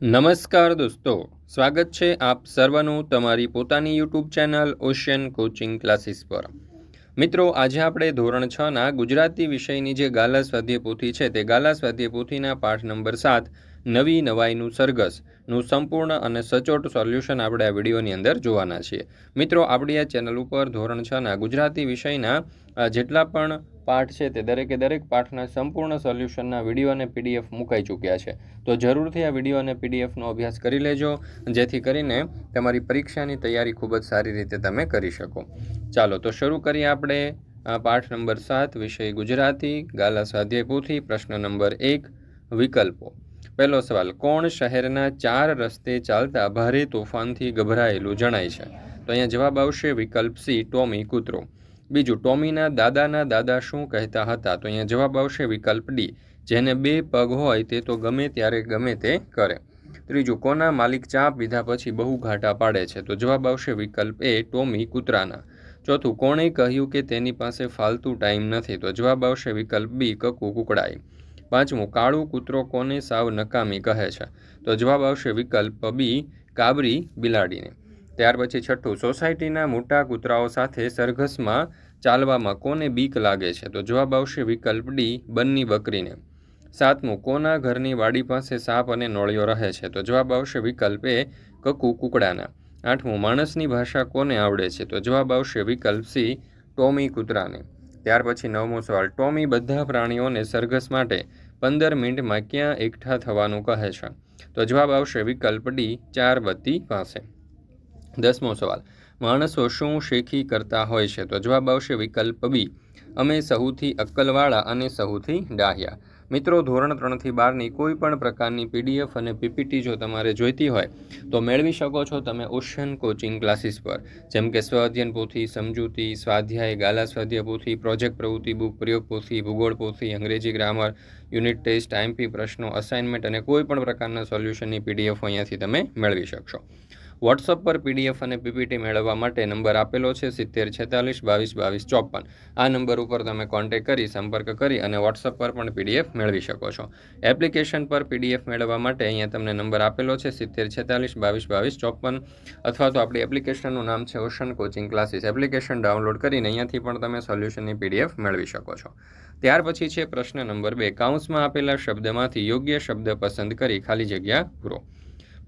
નમસ્કાર દોસ્તો, સ્વાગત છે આપ સર્વનું તમારી પોતાની YouTube channel ocean coaching classes પર. મિત્રો, આજે આપણે ધોરણ છ ના ગુજરાતી વિષયની જે ગાલા સ્વાધ્યાય પોથી છે તે ગાલા સ્વાધ્યાય પોથીના પાઠ નંબર સાત, નવી નવાઈનું સરઘસનું સંપૂર્ણ અને સચોટ સોલ્યુશન આપણે આ વિડીયોની અંદર જોવાના છીએ. મિત્રો, આપણી આ ચેનલ ઉપર ધોરણ છ ના ગુજરાતી વિષયના જેટલા પણ પાઠ છે તે દરેકે દરેક પાઠના સંપૂર્ણ સોલ્યુશનના વીડિયો અને પીડીએફ મુકાઈ ચૂક્યા છે. તો જરૂરથી આ વીડિયો અને પીડીએફનો અભ્યાસ કરી લેજો, જેથી કરીને તમારી પરીક્ષાની તૈયારી ખૂબ જ સારી રીતે તમે કરી શકો. ચાલો, તો શરૂ કરીએ આપણે. પાઠ નંબર સાત, વિષય ગુજરાતી, ગાલા સ્વાધ્યાય પોથી પ્રશ્ન નંબર એક, વિકલ્પો. પહેલો સવાલ, કોણ શહેરના ચાર રસ્તે ચાલતા ભારે તોફાનથી ગભરાયેલું જણાય છે? તો અહીંયા જવાબ આવશે વિકલ્પ સી, ટોમી કૂતરો. બીજું, ટોમીના દાદાના દાદા શું કહેતા હતા? તો અહીંયા જવાબ આવશે વિકલ્પ ડી. જેને બે પગ હોય તે તો ગમે ત્યારે ગમે તે કરે. ત્રીજું, કોના માલિક ચા પીધા પછી બહુ ઘાટા પાડે છે? તો જવાબ આવશે વિકલ્પ એ, ટોમી કૂતરાના. ચોથું, કોણે કહ્યું કે તેની પાસે ફાલતુ ટાઈમ નથી? તો જવાબ આવશે વિકલ્પ બી, કકુ કુકડાઈ. પાંચમું, કાળું કૂતરો કોને સાવ નકામી કહે છે? તો જવાબ આવશે વિકલ્પ બી, કાબરી બિલાડીને. ત્યાર પછી છઠ્ઠું, સોસાયટીના મોટા કૂતરાઓ સાથે સરઘસમાં ચાલવામાં કોને બીક લાગે છે? તો જવાબ આવશે વિકલ્પ ડી, બન્ની બકરીને. સાતમું, કોના ઘરની વાડી પાસે સાપ અને નોળિયો રહે છે? તો જવાબ આવશે વિકલ્પ એ, કકુ કુકડાના. આઠમું, માણસની ભાષા કોને આવડે છે? તો જવાબ આવશે વિકલ્પ સી, ટોમી કૂતરાને. ત્યાર પછી નવમો સવાલ, ટોમી બધા પ્રાણીઓને સરઘસ માટે પંદર મિનિટમાં ક્યાં એકઠા થવાનું કહે છે? તો જવાબ આવશે વિકલ્પ ડી ચાર બત્તી પાસે. દસમો સવાલ. માણસો શું શેખી કરતા હોય છે? તો જવાબ આવશે વિકલ્પ બી. અમે સૌથી અક્કલવાળા અને સૌથી ડાહ્યા. મિત્રો, ધોરણ ત્રણથી બારની કોઈ પણ પ્રકારની પીડીએફ અને પીપીટી જો તમારે જોઈતી હોય, તો મેળવી શકો છો તમે ઓશિયન કોચિંગ ક્લાસીસ પર. જેમ કે સ્વાધ્યન પોથી, સમજૂતી, સ્વાધ્યાય, ગાલા સ્વાધ્યાય પોથી, પ્રોજેક્ટ પ્રવૃત્તિ, બુક પ્રયોગ પોથી, ભૂગોળ પોથી, અંગ્રેજી ગ્રામર, યુનિટ ટેસ્ટ આઈમપી પ્રશ્નો, અસાઇનમેન્ટ અને કોઈ પણ પ્રકારના સોલ્યુશનની પીડીએફ અહીંયાથી તમે મેળવી શકશો. વોટ્સઅપ પર પીડીએફ અને પીપીટી મેળવવા માટે નંબર આપેલો છે સિત્તેર છેતાલીસ બાવીસ બાવીસ ચોપન. આ નંબર ઉપર તમે કોન્ટેક કરી, સંપર્ક કરી અને વોટ્સઅપ પર પણ પીડીએફ મેળવી શકો છો. એપ્લિકેશન પર પીડીએફ મેળવવા માટે અહીંયા તમને નંબર આપેલો છે સિત્તેર છેતાલીસ બાવીસ બાવીસ ચોપન. અથવા તો આપણી એપ્લિકેશનનું નામ છે ocean coaching classes application download કરીને અહીંયાથી પણ તમે સોલ્યુશનની પીડીએફ મેળવી શકો છો. ત્યાર પછી છે પ્રશ્ન નંબર બે. કાઉન્સમાં આપેલા શબ્દમાંથી યોગ્ય શબ્દ પસંદ કરી ખાલી જગ્યા પૂરો.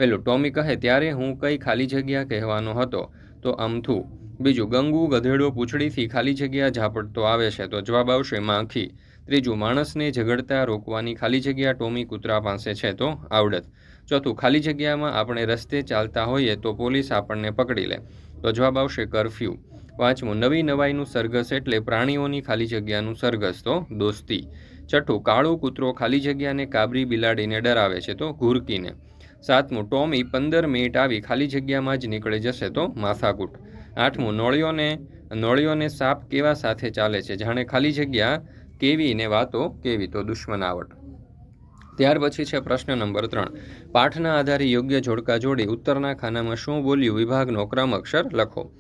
પહેલું ટોમી કહે, ત્યારે હું કઈ ખાલી જગ્યા કહેવાનો હતો. તો અમથું બીજું, ગંગુ ગધેડો પૂંછડીથી ખાલી જગ્યા ઝાપટતો આવે છે. તો જવાબ આવશે માખી. ત્રીજું, માણસને ઝઘડતા રોકવાની ખાલી જગ્યા ટોમી કૂતરા પાસે છે. તો આવડત. ચોથું, ખાલી જગ્યામાં આપણે રસ્તે ચાલતા હોઈએ તો પોલીસ આપણને પકડી લે. તો જવાબ આવશે કરફ્યુ. પાંચમું, નવી નવાઈનું સરઘસ એટલે પ્રાણીઓની ખાલી જગ્યાનું સરઘસ. તો દોસ્તી. છઠ્ઠું, કાળો કૂતરો ખાલી જગ્યાને કાબરી બિલાડીને ડરાવે છે. તો ઘુરકીને. સાતમું ટોમી પંદર મિનિટ આવી ખાલી જગ્યામાં જ નીકળી જશે તો માથાકૂટ. આઠમું નોળિયોને નોળિયોને સાપ કેવા સાથે ચાલે છે? જાણે ખાલી જગ્યા કેવી ને વાતો કેવી? તો દુશ્મનાવટ ત્યાર પછી છે પ્રશ્ન નંબર ત્રણ. પાઠના આધારે યોગ્ય જોડકા જોડી ઉત્તરના ખાનામાં શું બોલ્યું? વિભાગનો ક્રમ અક્ષર લખો.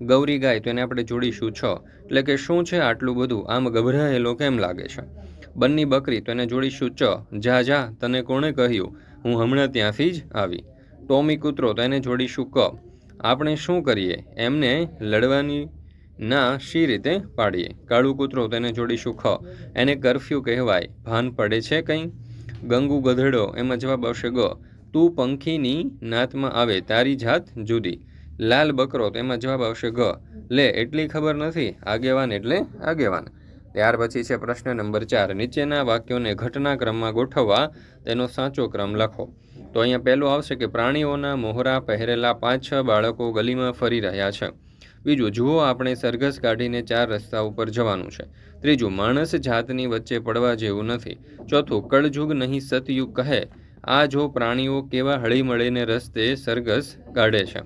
ગૌરી ગાય, તો એને આપણે જોડીશું છ. એટલે કે શું છે આટલું બધું? આમ ગભરાયેલો કેમ લાગે છે? બંની બકરી, તો એને જોડીશું ચ. જા જા, તને કોણે કહ્યું? હું હમણાં ત્યાંથી જ આવી. ટોમી કૂતરો તો એને જોડીશું ક. આપણે શું કરીએ? એમને લડવાની ના શી રીતે પાડીએ? કાળું કૂતરો તેને જોડીશું ખ. એને કરફ્યુ કહેવાય. ભાન પડે છે કંઈ? ગંગુ ગધેડો, એમાં જવાબ આવશે ગ. તું પંખીની નાતમાં આવે, તારી જાત જુદી. લાલ બકરો, તેમાં જવાબ આવશે ગ. લે, એટલી ખબર નથી? આગેવાન એટલે આગેવાન. ત્યાર પછી છે પ્રશ્ન નંબર ચાર. નીચેના વાક્યોને ઘટનાક્રમમાં ગોઠવવા તેનો સાચો ક્રમ લખો. તો અહીંયા પહેલું આવશે કે પ્રાણીઓના મોહરા પહેરેલા પાંચ છ બાળકો ગલીમાં ફરી રહ્યા છે. બીજું, જુઓ આપણે સરઘસ કાઢીને ચાર રસ્તા ઉપર જવાનું છે. ત્રીજું, માણસ જાતની વચ્ચે પડવા જેવું નથી. ચોથું, કળજુગ નહીં સતયુગ કહે. આ જો પ્રાણીઓ કેવા હળીમળીને રસ્તે સરઘસ કાઢે છે.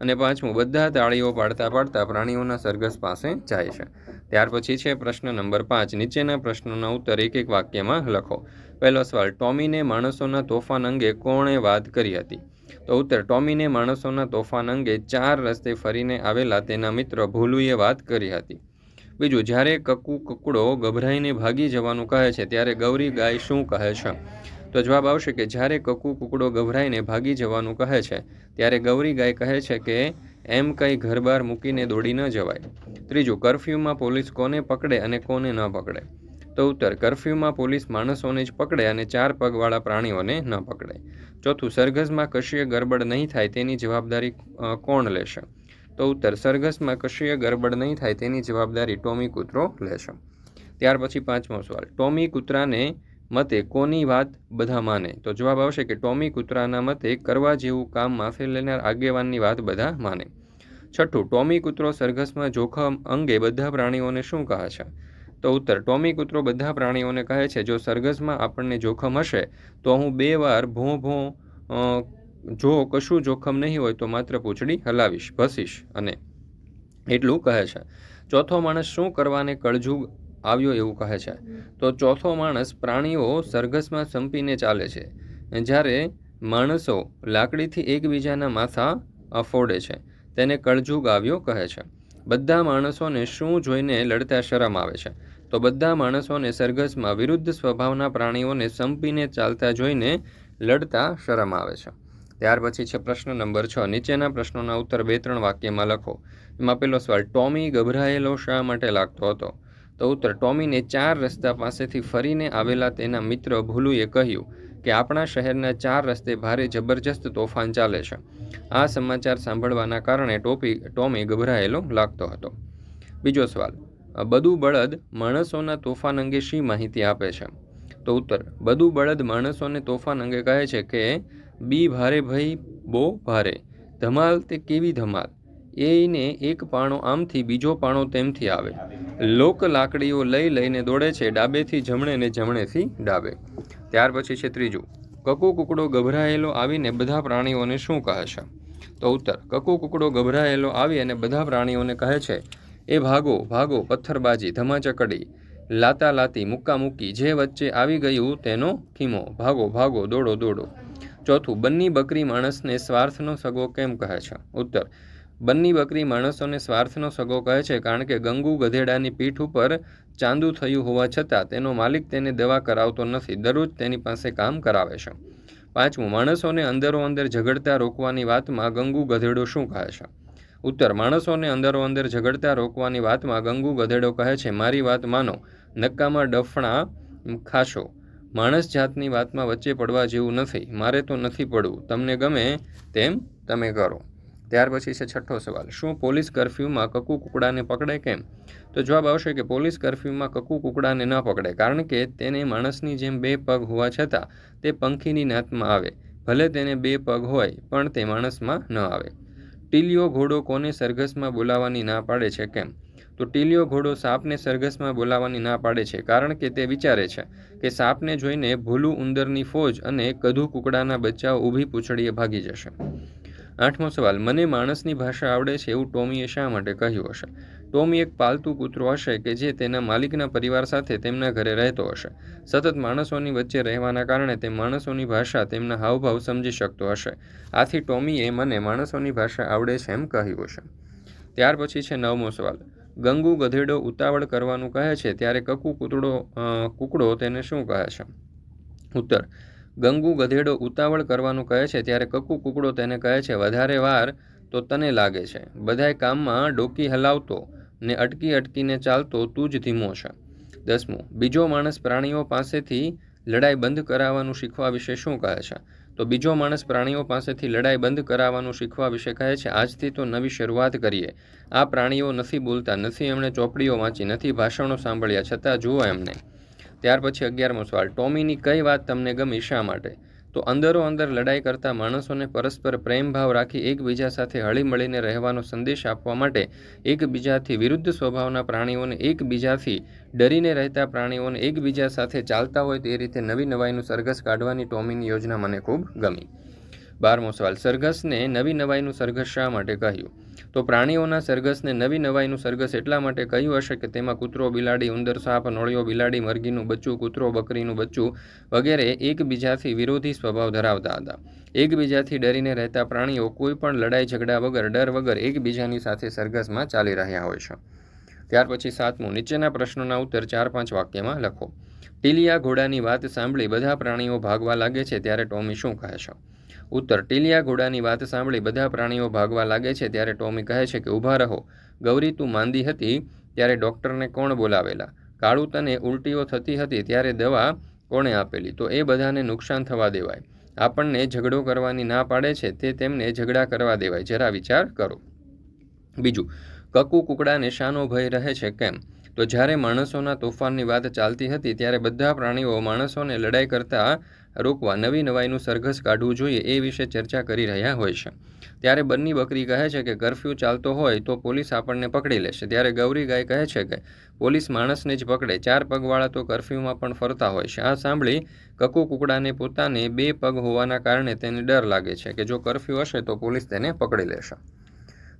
અને પાંચમું, બધા તાળીઓ પાડતા પાડતા પ્રાણીઓના સરઘસ પાસે જાય છે. ત્યાર પછી છે પ્રશ્ન નંબર પાંચ. નીચેના પ્રશ્નોના ઉત્તર એક એક વાક્યમાં લખો. પહેલો સવાલ, ટોમીને માણસોના તોફાન અંગે કોણે વાત કરી હતી? તો ઉત્તર, ટોમીને માણસોના તોફાન અંગે ચાર રસ્તે ફરીને આવેલા તેના મિત્ર ભોલુએ વાત કરી હતી. બીજું, જ્યારે કકુ કકડો ગભરાઈને ભાગી જવાનું કહે છે, ત્યારે ગૌરી ગાય શું કહે છે? તો જવાબ આવશે કે જ્યારે કકુ કુકડો ગભરાઈને ભાગી જવાનું કહે છે, ત્યારે ગૌરી ગાય કહે છે કે એમ કંઈ ઘર બહાર મૂકીને દોડી ન જવાય. ત્રીજું, કર્ફ્યુમાં પોલીસ કોને પકડે અને કોને ન પકડે? તો ઉત્તર, કર્ફ્યુમાં પોલીસ માણસોને જ પકડે અને ચાર પગવાળા પ્રાણીઓને ન પકડે. ચોથું, સરઘસમાં કશીય ગરબડ નહીં થાય તેની જવાબદારી કોણ લેશે? તો ઉત્તર, સરઘસમાં કશીય ગરબડ નહીં થાય તેની જવાબદારી ટોમી કૂતરો લેશે. ત્યાર પછી પાંચમો સવાલ, ટોમી કૂતરાને મતે કોની વાત બધા માને? તો જવાબ આવશે કે ટોમી કૂતરાના મતે કરવા જેવું કામ માફે લેનાર આગેવાનની વાત બધા માને. છઠ્ઠું, ટોમી કૂતરો સરઘસમાં જોખમ અંગે બધા પ્રાણીઓને શું કહે છે? તો ઉત્તર, ટોમી કૂતરો બધા પ્રાણીઓને કહે છે, જો સરઘસમાં આપણને જોખમ હશે, તો હું બે વાર ભોં ભોં જો કશું જોખમ નહીં હોય તો માત્ર પૂંછડી હલાવીશ, ભસીશ. અને એટલું કહે છે. ચોથો માણસ શું કરવાને કળજુગ આવ્યો એવું કહે છે. તો ચોથો માણસ પ્રાણીઓ સરઘસમાં સંપીને ચાલે છે. જ્યારે માણસો લાકડીથી એકબીજાના માથા અફોડે છે. તેને કળજુગ આવ્યો કહે છે. બધા માણસોને શું જોઈને લડતા શરમ આવે છે? તો બધા માણસોને સરઘસમાં વિરુદ્ધ સ્વભાવના પ્રાણીઓને સંપીને ચાલતા જોઈને લડતા શરમ આવે છે. ત્યાર પછી છે પ્રશ્ન નંબર છ. નીચેના પ્રશ્નોના ઉત્તર બે ત્રણ વાક્યમાં લખો. એમાં પેલો સવાલ, ટોમી ગભરાયેલો શા માટે લાગતો હતો? તો ઉત્તર, ટોમીને ચાર રસ્તા પાસેથી ફરીને આવેલા તેના મિત્ર ભૂલુએ કહ્યું કે, આપણા શહેરના ચાર રસ્તે ભારે જબરજસ્ત તોફાન ચાલે છે. આ સમાચાર સાંભળવાના કારણે ટોપી, ટોમી ગભરાયેલો લાગતો હતો. બીજો સવાલ બધું બળદ માણસોના તોફાન અંગે શી માહિતી આપે છે? તો ઉત્તર બધું બળદ માણસોને તોફાન અંગે કહે છે કે, બી ભારે ભઈ, બો ભારે. ધમાલ તે કેવી ધમાલ? એને એક પાણો આમથી બીજો પાણો તેમથી આવે. લોક લાકડીઓ લઈ લઈને દોડે છે, ડાબેથી જમણે ને જમણેથી ડાબે. ત્યાર પછી છે ત્રીજું. કકુ કુકડો ગભરાયેલો આવીને બધા પ્રાણીઓને શું કહે છે? તો ઉત્તર, કકુ કુકડો ગભરાયેલો આવી અને બધા પ્રાણીઓને કહે છે, એ ભાગો ભાગો, પથ્થરબાજી, ધમાચકડી લાતા લાતી મુક્કા મુક્કી જે વચ્ચે આવી ગયું તેનો ખીમો. ભાગો ભાગો, દોડો દોડો. ચોથું, બંની બકરી માણસને સ્વાર્થનો સગો કેમ કહે છે? ઉત્તર બંની બકરી માણસોને સ્વાર્થનો સગો કહે છે કારણ કે ગંગુ ગધેડાની પીઠ ઉપર ચાંદુ થયું હોવા છતાં તેનો માલિક તેને દવા કરાવતો નથી. દરરોજ તેની પાસે કામ કરાવે છે. પાંચમું, માણસોને અંદરો અંદર ઝઘડતા રોકવાની વાતમાં ગંગુ ગધેડો શું કહે છે? ઉત્તર, માણસોને અંદરો અંદર ઝઘડતા રોકવાની વાતમાં ગંગુ ગધેડો કહે છે, મારી વાત માનો નક્કામાં ડફણા ખાશો. માણસ જાતની વાતમાં વચ્ચે પડવા જેવું નથી. મારે તો નથી પડવું. તમને ગમે તેમ તમે કરો. ત્યાર પછી છે છઠ્ઠો સવાલ, શું પોલીસ કર્ફ્યુમાં કકુ કુકડાને પકડે કેમ? તો જવાબ આવશે કે પોલીસ કર્ફ્યુમાં કકુ કુકડાને ન પકડે, કારણ કે તેને માણસની જેમ બે પગ હોવા છતાં તે પંખીની નાતમાં આવે. ભલે તેને બે પગ હોય, પણ તે માણસમાં ન આવે. ટીલિયો ઘોડો કોને સરઘસમાં બોલાવવાની ના પાડે છે કેમ? તો ટીલિયો ઘોડો સાપને સરઘસમાં બોલાવવાની ના પાડે છે, કારણ કે તે વિચારે છે કે સાપને જોઈને ભૂલું ઉંદરની ફોજ અને કધુ કુકડાના બચ્ચાઓ ઊભી પૂંછડીએ ભાગી જશે. આઠમો સવાલ, મને માણસની ભાષા આવડે છે? એવું ટોમીએ શા માટે કહ્યું હશે? ટોમી એક પાલતુ કૂતરો હશે કે જે તેના માલિકના પરિવાર સાથે તેમના ઘરે રહેતો હશે. સતત માણસોની વચ્ચે રહેવાના કારણે તે માણસોની ભાષા તેમના હાવભાવ સમજી શકતો હશે. આથી ટોમીએ મને માણસોની ભાષા આવડે છે એમ કહ્યું હશે. ત્યાર પછી છે નવમો સવાલ, ગંગુ ગધેડો ઉતાવળ કરવાનું કહે છે, ત્યારે કકુ કૂતડો કુકડો તેને શું કહે છે? ઉત્તર ગંગુ ગધેડો ઉતાવળ કરવાનું કહે છે ત્યારે કકુ કુકડો તેને કહે છે, વધારે વાર તો તને લાગે છે. બધાય કામમાં ડોકી હલાવતો ને અટકી અટકીને ચાલતો તું જ ધીમો છે. દસમું, બીજો માણસ પ્રાણીઓ પાસેથી લડાઈ બંધ કરાવવાનું શીખવા વિશે શું કહે છે? તો બીજો માણસ પ્રાણીઓ પાસેથી લડાઈ બંધ કરાવવાનું શીખવા વિશે કહે છે, આજથી તો નવી શરૂઆત કરીએ. આ પ્રાણીઓ નથી બોલતા, નથી એમણે ચોપડીઓ વાંચી, નથી ભાષણો સાંભળ્યા, છતાં જુઓ એમને. ત્યાર પછી અગિયારમો સવાલ, ટોમીની કઈ વાત તમને ગમી શા માટે? તો અંદરો અંદર લડાઈ કરતા માણસોને પરસ્પર પ્રેમ ભાવ રાખી એકબીજા સાથે હળીમળીને રહેવાનો સંદેશ આપવા માટે એકબીજાથી વિરુદ્ધ સ્વભાવના પ્રાણીઓને એકબીજાથી ડરીને રહેતા પ્રાણીઓને એકબીજા સાથે ચાલતા હોય તે રીતે નવી નવાઈનું સરઘસ કાઢવાની ટોમીની યોજના મને ખૂબ ગમી. બારમો સવાલ. સરઘસને નવી નવાઈનું સરઘસ શા માટે કહ્યું? તો પ્રાણીઓના સરઘસને નવી નવાઈનું સરઘસ એટલા માટે કહ્યું હશે કે તેમાં કૂતરો બિલાડી, ઉંદર, સાપ, નોળિયો, બિલાડી, મરઘીનું બચ્ચું, કૂતરો, બકરીનું બચ્ચું વગેરે એકબીજાથી વિરોધી સ્વભાવ ધરાવતા હતા. એકબીજાથી ડરીને રહેતા પ્રાણીઓ કોઈ પણ લડાઈ ઝઘડા વગર, ડર વગર એકબીજાની સાથે સરઘસમાં ચાલી રહ્યા હોય છે. ત્યાર પછી સાતમું, નીચેના પ્રશ્નોના ઉત્તર ચાર પાંચ વાક્યમાં લખો. ટીલિયા ઘોડાની વાત સાંભળી બધા પ્રાણીઓ ભાગવા લાગે છે ત્યારે ટોમી શું કહે છે? ઉત્તર ટીલિયા ઘોડાની વાત સાંભળી બધા પ્રાણીઓ ભાગવા લાગે છે ત્યારે ટોમી કહે છે કે ઊભા રહો. ગૌરી તું માંદી હતી ત્યારે ડૉક્ટરને કોણ બોલાવેલા? કાળું તને ઉલટીઓ થતી હતી ત્યારે દવા કોણે આપેલી? તો એ બધાને નુકસાન થવા દેવાય. આપણને ઝઘડો કરવાની ના પાડે છે, તે તેમને ઝઘડા કરવા દેવાય. જરા વિચાર કરો. બીજું, કકુ કુકડાને શાનો ભય રહે છે કેમ? તો જ્યારે માણસોના તોફાનની વાત ચાલતી હતી, ત્યારે બધા પ્રાણીઓ માણસોને લડાઈ કરતા રોકવા નવી નવાઈનું સરઘસ કાઢવું જોઈએ એ વિશે ચર્ચા કરી રહ્યા હોય છે. ત્યારે બંની બકરી કહે છે કે, કરફ્યુ ચાલતો હોય તો પોલીસ આપણને પકડી લેશે. ત્યારે ગૌરી ગાય કહે છે કે, પોલીસ માણસને જ પકડે. ચાર પગવાળા તો કરફ્યુમાં પણ ફરતા હોય છે. આ સાંભળી કકુ કુકડાને પોતાને બે પગ હોવાના કારણે તેને ડર લાગે છે કે, જો કરફ્યુ હશે તો પોલીસ તેને પકડી લેશે.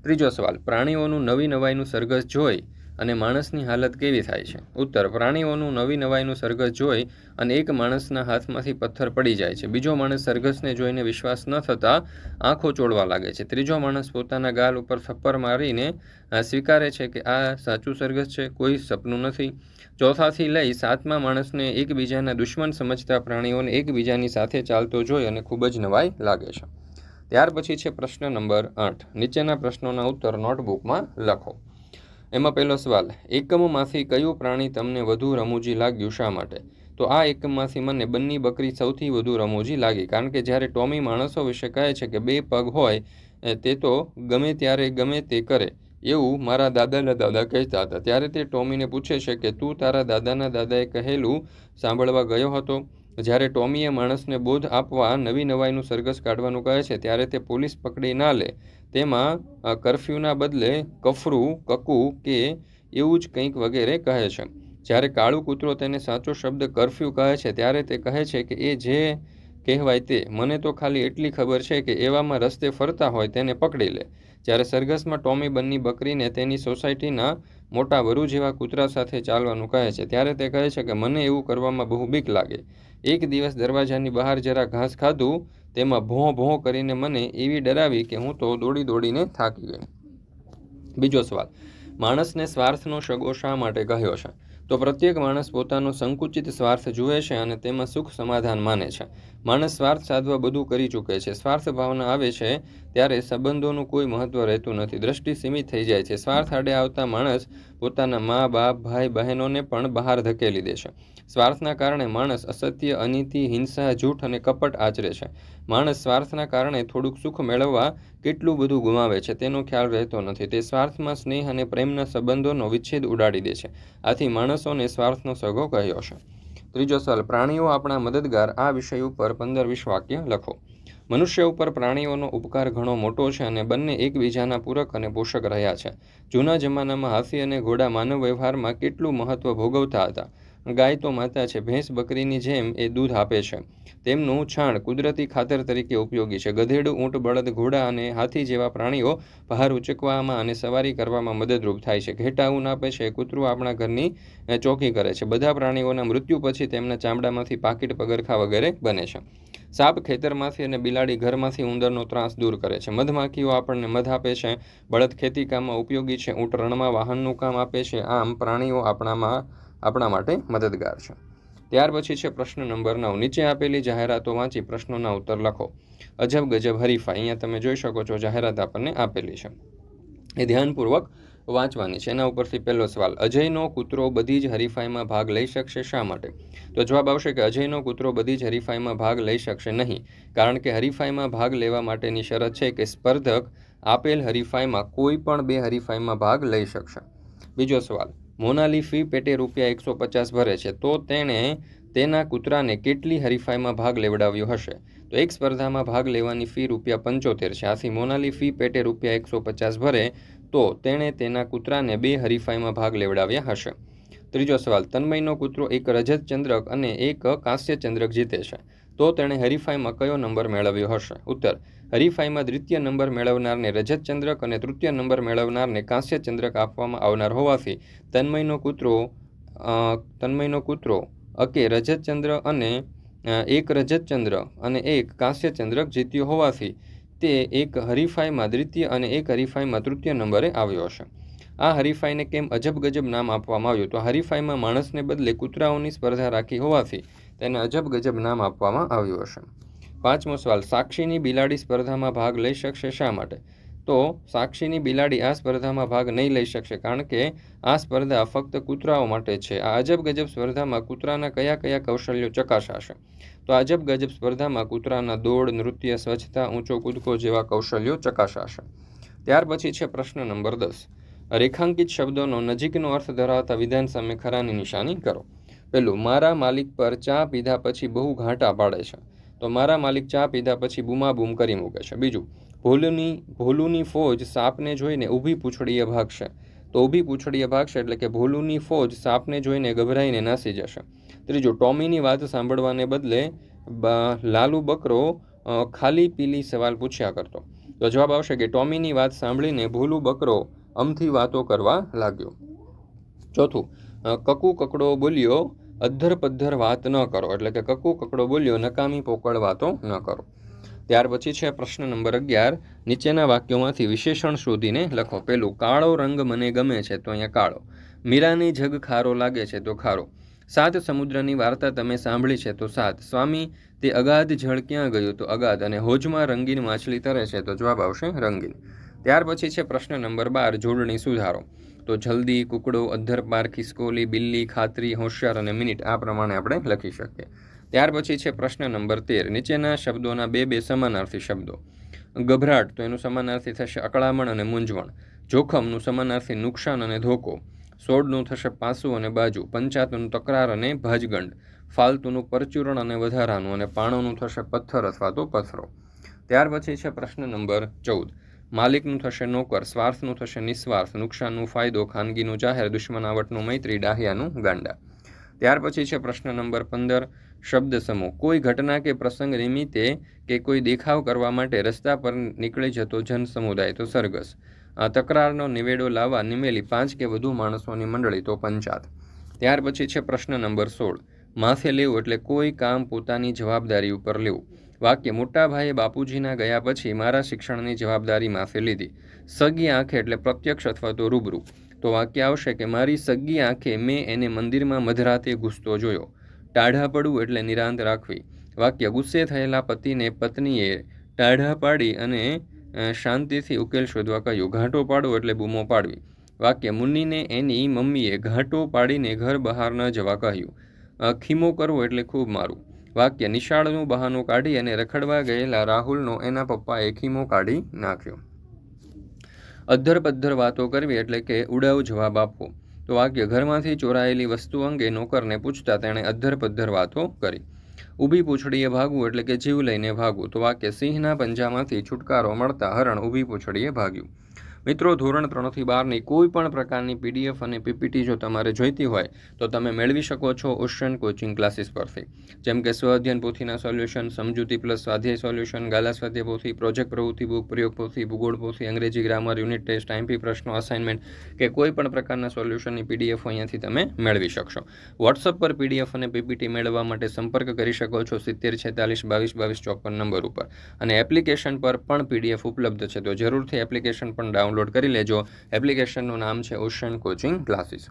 ત્રીજો સવાલ, પ્રાણીઓનું નવી નવાઈનું સરઘસ જોઈ અને માણસની હાલત કેવી થાય છે? ઉત્તર, પ્રાણીઓનું નવી નવાઈનું સરઘસ જોઈ અને એક માણસના હાથમાંથી પથ્થર પડી જાય છે. બીજો માણસ સરઘસને જોઈને વિશ્વાસ ન થતાં આંખો ચોળવા લાગે છે. ત્રીજો માણસ પોતાના ગાલ ઉપર થપ્પર મારીને સ્વીકારે છે કે આ સાચું સરઘસ છે? કોઈ સપનું નથી. ચોથાથી લઈ સાતમા માણસને એકબીજાના દુશ્મન સમજતા પ્રાણીઓને એકબીજાની સાથે ચાલતો જોઈ અને ખૂબ જ નવાઈ લાગે છે. ત્યાર પછી છે પ્રશ્ન નંબર આઠ. નીચેના પ્રશ્નોના ઉત્તર નોટબુકમાં લખો. એમાં પહેલો સવાલ, એકમમાંથી કયું પ્રાણી તમને વધુ રમૂજી લાગ્યું શા માટે? તો આ એકમમાંથી મને બંની બકરી સૌથી વધુ રમૂજી લાગી, કારણ કે જ્યારે ટોમી માણસો વિશે કહે છે કે બે પગ હોય તે તો ગમે ત્યારે ગમે તે કરે, એવું મારા દાદાના દાદા કહેતા હતા. ત્યારે તે ટોમીને પૂછે છે કે તું તારા દાદાના દાદાએ કહેલું સાંભળવા ગયો હતો? જ્યારે ટોમીએ માણસને બોધ આપવા નવી નવાઈનું સરઘસ કાઢવાનું કહે છે, ત્યારે તે પોલીસ પકડી ના લે. તેમાં કરફ્યુના બદલે કફરું, કકુ કે એવું જ કંઈક વગેરે કહે છે. જ્યારે કાળું કૂતરો તેને સાચો શબ્દ કરફ્યુ કહે છે, ત્યારે તે કહે છે કે, એ જે કહેવાય તે, મને તો ખાલી એટલી ખબર છે કે એવામાં રસ્તે ફરતા હોય તેને પકડી લે. જ્યારે સરઘસમાં ટોમી બન્ની બકરીને તેની સોસાયટીના મોટા વરુ જેવા કૂતરા સાથે ચાલવાનું કહે છે, ત્યારે તે કહે છે કે, મને એવું કરવામાં બહુ બીક લાગે. એક દિવસ દરવાજાની બહાર જરા ઘાસ ખાધું, તેમાં ભોં ભોં કરીને મને એવી ડરાવી કે હું તો દોડી દોડીને થાકી ગઈ બીજો સવાલ, માણસને સ્વાર્થનો સગો શા માટે કહ્યો છે? તો પ્રત્યેક માણસ પોતાનો સંકુચિત સ્વાર્થ જુએ છે અને તેમાં સુખ સમાધાન માને છે. માણસ સ્વાર્થ સાધવા બધું કરી ચૂકે છે. સ્વાર્થ ભાવના આવે છે ત્યારે સંબંધોનું કોઈ મહત્વ રહેતું નથી. દ્રષ્ટિ સીમિત થઈ જાય છે. સ્વાર્થ આડે આવતા માણસ પોતાના મા બાપ ભાઈ બહેનોને પણ બહાર ધકેલી દે છે. સ્વાર્થના કારણે માણસ અસત્ય, અનીતિ, હિંસા, જૂઠ અને કપટ આચરે છે. માણસ સ્વાર્થના કારણે થોડુંક સુખ મેળવવા કેટલું બધું ગુમાવે છે તેનો ખ્યાલ રહેતો નથી. તે સ્વાર્થમાં સ્નેહ અને પ્રેમના સંબંધોનો વિચ્છેદ ઉડાડી દે છે. આથી માણસોને સ્વાર્થનો સગો કહ્યો છે. ત્રીજો સવાલ, પ્રાણીઓ આપણા મદદગાર, આ વિષય ઉપર પંદર વીસ વાક્ય લખો. મનુષ્ય ઉપર પ્રાણીઓનો ઉપકાર ઘણો મોટો છે અને બંને એકબીજાના પૂરક અને પોષક રહ્યા છે. જૂના જમાનામાં હાથી અને ઘોડા માનવ વ્યવહારમાં કેટલું મહત્વ ભોગવતા હતા? ગાય તો માતા છે, ભેંસ બકરીની જેમ એ દૂધ આપે છે. તેમનું છાણ કુદરતી ખાતર તરીકે ઉપયોગી છે. ગધેડું, ઊંટ, બળદ, ઘોડા અને હાથી જેવા પ્રાણીઓ બહાર ઉચકવામાં અને સવારી કરવામાં મદદરૂપ થાય છે. ઘેટા ઊન આપે છે, કૂતરું આપણા ઘરની ચોકી કરે છે. બધા પ્રાણીઓના મૃત્યુ પછી તેમના ચામડામાંથી પાકીટ, પગરખા વગેરે બને છે. સાપ ખેતરમાંથી અને બિલાડી ઘરમાંથી ઉંદરનો ત્રાસ દૂર કરે છે. મધમાખીઓ આપણને મધ આપે છે. બળદ ખેતી કામમાં ઉપયોગી છે. ઊંટ રણમાં વાહનનું કામ આપે છે. આમ પ્રાણીઓ આપણામાં આપણા માટે મદદગાર છે. ત્યાર પછી છે પ્રશ્ન નંબર નવ. નીચે આપેલી જાહેરાતો વાંચી પ્રશ્નોના ઉત્તર લખો. અજબ ગજબ હરીફાઈ અહીંયા તમે જોઈ શકો છો જાહેરાત આપણને આપેલી છે. એ ધ્યાનપૂર્વક વાંચવાની છે. એના ઉપરથી પહેલો સવાલ, અજયનો કૂતરો બધી જ હરીફાઈમાં ભાગ લઈ શકશે શા માટે? તો જવાબ આવશે કે અજયનો કૂતરો બધી જ હરીફાઈમાં ભાગ લઈ શકશે નહીં, કારણ કે હરીફાઈમાં ભાગ લેવા માટેની શરત છે કે સ્પર્ધક આપેલ હરીફાઈમાં કોઈ પણ બે હરીફાઈમાં ભાગ લઈ શકશે. બીજો સવાલ મોનાલી ફી પેટે રૂપિયા એકસો પચાસ ભરે છે. તો તેણે તેના કૂતરાને કેટલી હરીફાઈમાં ભાગ લેવડાવ્યો હશે? તો એક સ્પર્ધામાં ભાગ લેવાની ફી રૂપિયા પંચોતેર છે. આથી મોનાલી ફી પેટે રૂપિયા એકસો પચાસ ભરે તો તેણે તેના કૂતરાને બે હરીફાઈમાં ભાગ લેવડાવ્યા હશે. ત્રીજો સવાલ, તન્મયનો કૂતરો એક રજત ચંદ્રક અને એક કાંસ્ય ચંદ્રક જીતે છે. તો તેણે હરીફાઈમાં કયો નંબર મેળવ્યો હશે? ઉત્તર હરીફાઈમાં દ્વિતીય નંબર મેળવનારને રજત ચંદ્રક અને તૃતીય નંબર મેળવનારને કાંસ્ય ચંદ્રક આપવામાં આવનાર હોવાથી તન્મયનો કૂતરો તન્મયનો કૂતરો, અકે રજત ચંદ્ર અને એક રજત ચંદ્ર અને એક કાંસ્ય ચંદ્રક જીત્યો હોવાથી તે એક હરીફાઈમાં દ્વિતીય અને એક હરીફાઈમાં તૃતીય નંબરે આવ્યો હશે. આ હરીફાઈને કેમ અજબ ગજબ નામ આપવામાં આવ્યું? તો હરીફાઈમાં માણસને બદલે કૂતરાઓની સ્પર્ધા રાખી હોવાથી તેને અજબ ગજબ નામ આપવામાં આવ્યું હશે. પાંચમો સવાલ, સાક્ષીની બિલાડી સ્પર્ધામાં ભાગ લઈ શકશે શા માટે? તો સાક્ષીની બિલાડી આ સ્પર્ધામાં ભાગ નહીં લઈ શકશે કારણ કે આ સ્પર્ધા ફક્ત કૂતરાઓ માટે છે. આ અજબ ગજબ સ્પર્ધામાં કૂતરાના કયા કયા કૌશલ્યો ચકાસાશે? તો અજબ ગજબ સ્પર્ધામાં કૂતરાના દોડ, નૃત્ય, સ્વચ્છતા, ઊંચો કૂદકો જેવા કૌશલ્યો ચકાસાશે. ત્યાર પછી છે પ્રશ્ન નંબર દસ. રેખાંકિત શબ્દોનો નજીકનો અર્થ ધરાવતા વિધાન સામે ખરાની નિશાની કરો. પેલું મારા માલિક પર ચા પીધા પછી બહુ ઘાંટા પાડે છે. તો મારા માલિક ચા પીધા પછી બૂમાબૂમ કરી મૂકે છે. બીજું, ભોલુની ભોલુની ફોજ સાપને જોઈને ઊભી પૂંછડીએ ભાગશે. તો ઊભી પૂંછડીએ ભાગશે એટલે કે ભોલુની ફોજ સાપને જોઈને ગભરાઈને નાસી જશે. ત્રીજું, ટોમીની વાત સાંભળવાને બદલે લાલુ બકરો ખાલી પીલી સવાલ પૂછ્યા કરતો. તો જવાબ આવશે કે ટોમીની વાત સાંભળીને ભોલું બકરો અમથી વાતો કરવા લાગ્યો. ચોથું કકુ કકડો બોલ્યો અધ્ધર પદ્ધર વાત ન કરો. એટલે કે કકુ કકડો બોલ્યો, નકામી પોકળ વાતો ન કરો. ત્યાર પછી છે પ્રશ્ન નંબર અગિયાર. નીચેના વાક્યોમાંથી વિશેષણ શોધીને લખો. પેલું, કાળો રંગ મને ગમે છે તો અહીંયા કાળો. મીરાની જગ ખારો લાગે છે તો ખારો. સાત સમુદ્રની વાર્તા તમે સાંભળી છે તો સાત. સ્વામી, તે અગાધ જળ ક્યાં ગયું તો અગાધ? અને હોજમાં રંગીન માછલી તરે છે તો જવાબ આવશે રંગીન. ત્યાર પછી છે પ્રશ્ન નંબર બાર, જોડણી સુધારો. તો જલ્દી કુકડો અધ્ધર પાર ખિસકોલી બિલ્લી, ખાતરી, હોશિયાર અને મિનિટ આ પ્રમાણે આપણે લખી શકીએ. ત્યાર પછી છે પ્રશ્ન નંબર તેર. નીચેના શબ્દોના બે બે સમાનાર્થી શબ્દો. ગભરાટ, તો એનું સમાનાર્થી થશે અકળામણ અને મૂંઝવણ. જોખમનું સમાનાર્થી નુકસાન અને ધોકો. સોળનું થશે પાસું અને બાજુ. પંચાતનું તકરાર અને ભાજગંડ. ફાલતુનું પરચુરણ અને વધારાનું અને પાણોનું થશે પથ્થર અથવા તો પથરો ત્યાર પછી છે પ્રશ્ન નંબર ચૌદ. માલિકનું થશે નોકર, સ્વાર્થનું થશે નિસ્વાર્થ, નુકસાનનું ફાયદો, ખાનગીનું જાહેર, દુશ્મનાવટનું મૈત્રી, ડાહ્યાનું ગાંડા. ત્યાર પછી છે પ્રશ્ન નંબર પંદર, શબ્દ સમૂહ. કોઈ ઘટના કે પ્રસંગ નિમિત્તે કે કોઈ દેખાવ કરવા માટે રસ્તા પર નીકળી જતો જન સમુદાય તો સરઘસ. આ તકરારનો નિવેડો લાવવા નિમેલી પાંચ કે વધુ માણસોની મંડળી તો પંચાત ત્યાર પછી છે પ્રશ્ન નંબર સોળ. માથે લેવું એટલે કોઈ કામ પોતાની જવાબદારી ઉપર લેવું. વાક્ય મોટા ભાઈએ બાપુજીના ગયા પછી મારા શિક્ષણની જવાબદારી માથે લીધી. સગી આંખે એટલે પ્રત્યક્ષ અથવા તો રૂબરૂ. તો વાક્ય આવશે કે, મારી સગી આંખે મેં એને મંદિરમાં મધરાતે ઘૂસતો જોયો. ટાઢા પડવું એટલે નિરાંત રાખવી. વાક્ય, ગુસ્સે થયેલા પતિને પત્નીએ ટાઢા પાડી અને શાંતિથી ઉકેલ શોધવા કહ્યું. ઘાંટો પાડવો એટલે બૂમો પાડવી. વાક્ય મુન્નીને એની મમ્મીએ ઘાંટો પાડીને ઘર બહાર ન જવા કહ્યું. ખીમો કરવો એટલે ખૂબ મારું. વાક્ય નિશાળનું બહાનું કાઢી અને રખડવા ગયેલા રાહુલનો એના પપ્પાએ ખીમો કાઢી નાખ્યો. અધ્ધર પદ્ધર વાતો કરવી એટલે કે ઉડાવ જવાબ આપવો. તો વાક્ય ઘરમાંથી ચોરાયેલી વસ્તુ અંગે નોકરને પૂછતા તેણે અધ્ધર પદ્ધર વાતો કરી. ઊભી પૂંછડીએ ભાગવું એટલે કે જીવ લઈને ભાગવું. તો વાક્ય સિંહના પંજામાંથી છુટકારો મળતા હરણ ઊભી પૂંછડીએ ભાગ્યું. મિત્રો, ધોરણ ત્રણથી બારની કોઈ પણ પ્રકારની પીડીએફ અને પીપીટી જો તમારે જોઈતી હોય, તો તમે મેળવી શકો છો ઓશન કોચિંગ ક્લાસીસ પરથી. જેમ કે સ્વ અધ્યયન પોથીના સોલ્યુશન, સમજૂતી પ્લસ સ્વાધ્યાય સોલ્યુશન, ગાલા સ્વાધ્યાય પોથી, પ્રોજેક્ટ પ્રવૃત્તિ બુક, પ્રયોગ પોથી, ભૂગોળ પોથી, અંગ્રેજી ગ્રામર, યુનિટ ટેસ્ટ આઈમપી પ્રશ્નો, અસાઇનમેન્ટ કે કોઈ પણ પ્રકારના સોલ્યુશનની પીડીએફ અહીંયાથી તમે મેળવી શકશો. વોટ્સઅપ પર પીડીએફ અને પીપીટી મેળવવા માટે સંપર્ક કરી શકો છો સિત્તેર છેતાલીસ બાવીસ બાવીસ ચોપન નંબર ઉપર. અને એપ્લિકેશન પર પણ પીડીએફ ઉપલબ્ધ છે, તો જરૂરથી એપ્લિકેશન પણ ડાઉનલોડ કરી લેજો. એપ્લિકેશનનું નામ છે ઓશન કોચિંગ ક્લાસીસ.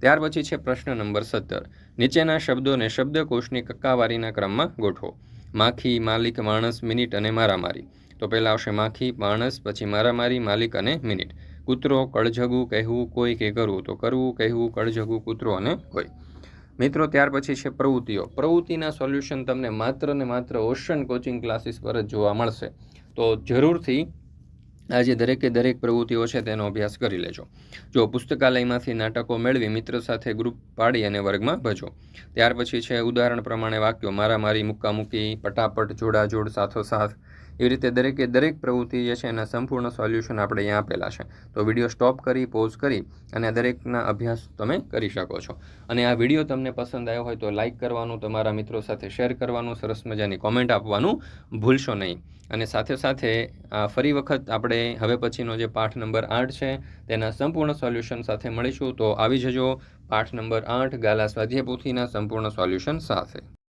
ત્યાર પછી છે પ્રશ્ન નંબર સત્તર. નીચેના શબ્દોને શબ્દકોશની કક્કાવારીના ક્રમમાં ગોઠવો. માખી, માલિક, માણસ, મિનિટ અને મારામારી. તો પહેલાં આવશે માખી, માણસ, પછી મારામારી, માલિક અને મિનિટ. કૂતરો, કળજગું, કહેવું, કોઈ કે કરવું. તો કરવું, કહેવું, કળજગું, કૂતરો અને કોઈ. મિત્રો, ત્યાર પછી છે પ્રવૃત્તિઓ. પ્રવૃત્તિના સોલ્યુશન તમને માત્ર ને માત્ર ઓશન કોચિંગ ક્લાસીસ પર જ જોવા મળશે. તો જરૂરથી આ જે દરેકે દરેક પ્રવૃત્તિઓ છે તેનો અભ્યાસ કરી લેજો. જો પુસ્તકાલયમાંથી નાટકો મેળવી મિત્ર સાથે ગ્રુપ પાડી અને વર્ગમાં ભજો. ત્યાર પછી છે ઉદાહરણ પ્રમાણે વાક્યો. મારામારી, મુક્કામુક્કી, પટાપટ, જોડાજોડ, સાથોસાથ એવી રીતે દરેકે દરેક પ્રવૃત્તિ જે છે એના સંપૂર્ણ સોલ્યુશન આપણે અહીંયા આપેલા છે. તો વીડિયો સ્ટોપ કરી, પોઝ કરી અને દરેકના અભ્યાસ તમે કરી શકો છો. અને આ વીડિયો તમને પસંદ આવ્યો હોય તો લાઇક કરવાનું, તમારા મિત્રો સાથે શેર કરવાનું, સરસ મજાની કોમેન્ટ આપવાનું ભૂલશો નહીં. અને સાથે સાથે ફરી વખત આપણે હવે પછીનો જે પાઠ નંબર આઠ છે તેના સંપૂર્ણ સોલ્યુશન સાથે મળીશું. તો આવી જજો પાઠ નંબર આઠ ગાલા સ્વાધ્યાય પોથીના સંપૂર્ણ સોલ્યુશન સાથે.